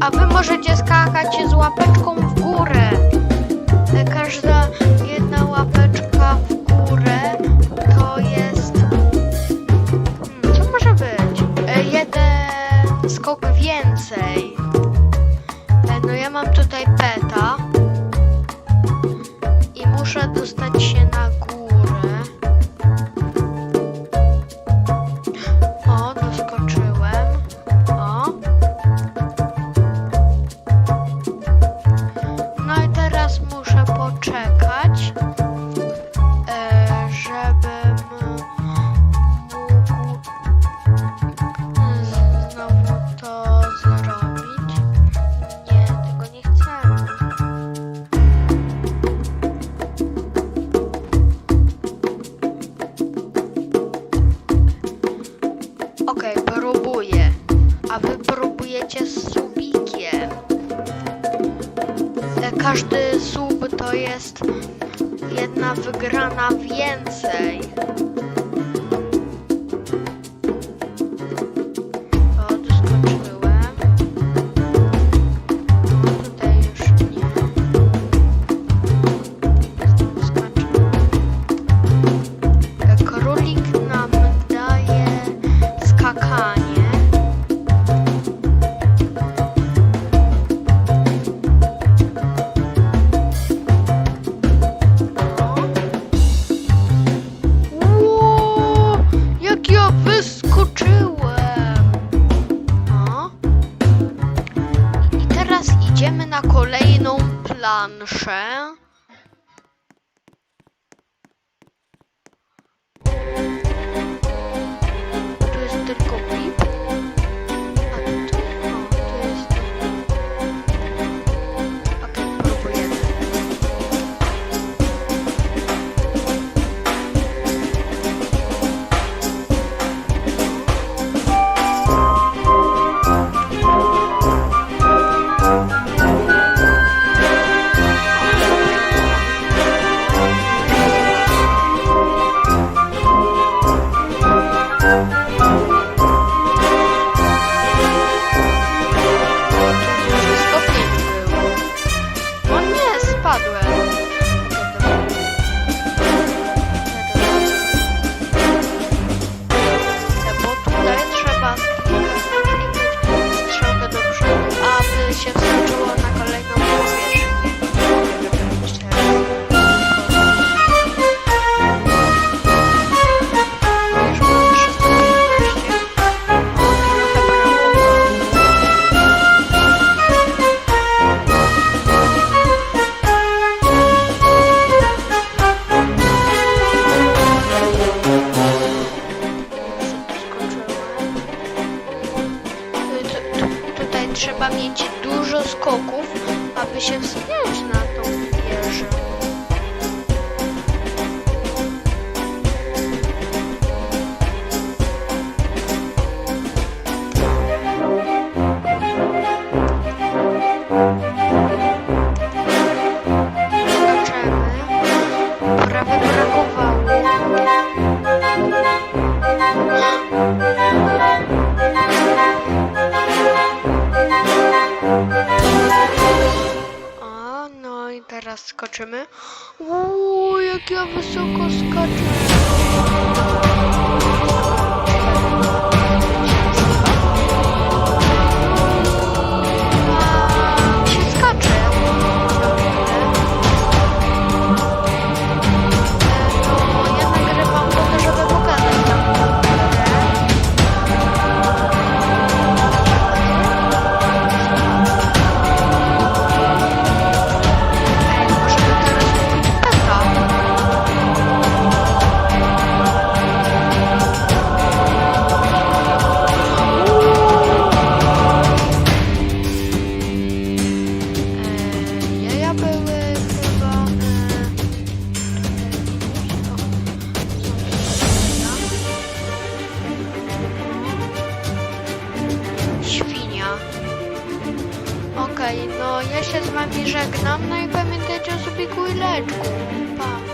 a wy możecie skakać z łapeczką Każdy sub to jest jedna wygrana więcej. geschah волков, а причем сидишь на том, где я живу. A, no i teraz skoczymy. Uuu, jak ja wysoko skaczę. Okej, no ja się z wami żegnam, no i pamiętajcie o subiku i leczku. Pa.